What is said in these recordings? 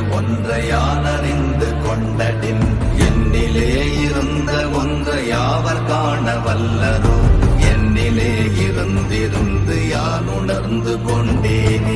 ஒன்றையானறிந்து கொண்டடின். என்னிலே இருந்த ஒன்றையாவர் காண வல்லரோ? என்னிலே இருந்திருந்து யான் உணர்ந்து கொண்டேனே?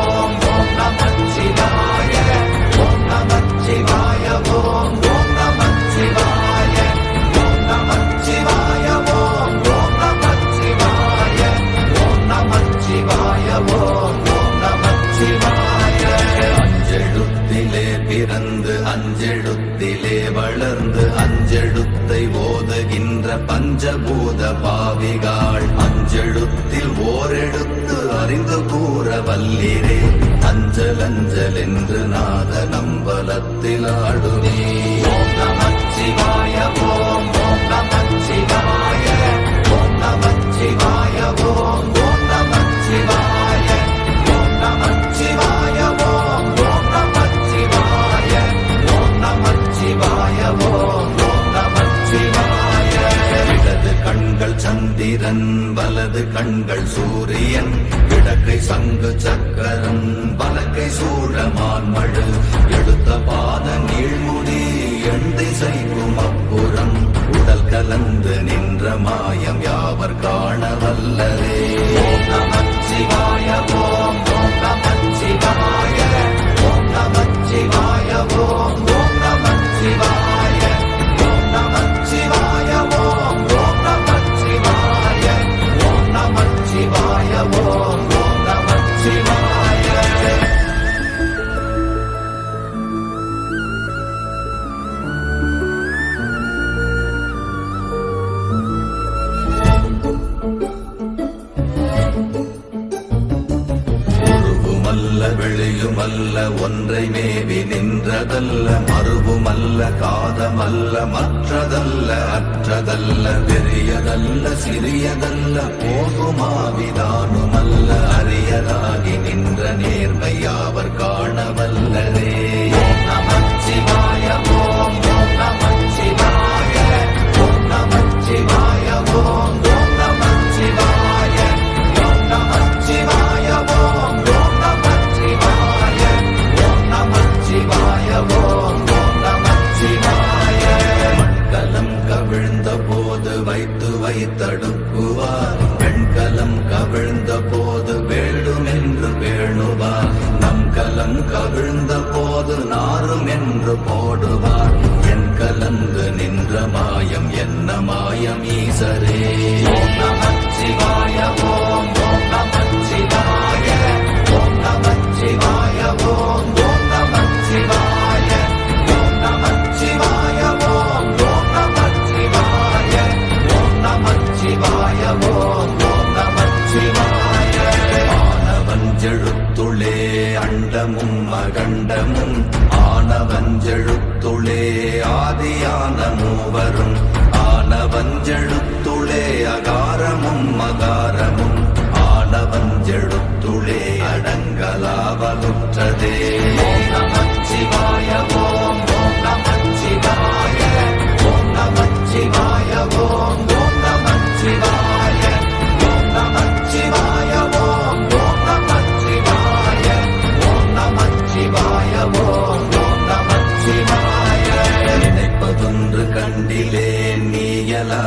இருக்கின்ற பஞ்சபூத பாவிகாள் அஞ்செழுத்தில் ஓரெழுத்து அறிந்து கூற வல்லிரே. அஞ்சல் அஞ்சல் என்று நாத நம்பலத்தில் ஆடுமே நமச்சிவாய கண்கள் சூரியன் இடக்கை சங்கு சக்கரம் வலக்கை சூரியன் அல்ல மறுபுமல்ல காதமல்ல மற்றதல்ல அற்றதல்ல பெரியதல்ல சிறியதல்ல போதுமாவிதானுமல்ல அரியதாகி நின்ற நேர்மையாவர் கா போடு போடுவார். என் கலந்து நின்ற மாயம் என்ன மாயம் ஈசரே? ஆனவஞ்செழுத்துளே ஆதியான மூவரும். ஆனவஞ்செழுத்துளே அகாரமும் மகாரமும் ஆனவஞ்செழுத்து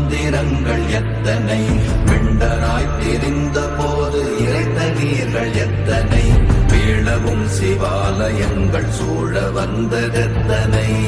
மந்திரங்கள் எத்தனை? விண்டராய் தெரிந்த போது இறைத்த நீர்கள் எத்தனை? வேளவும் சிவாலயங்கள் சூழ வந்ததெத்தனை?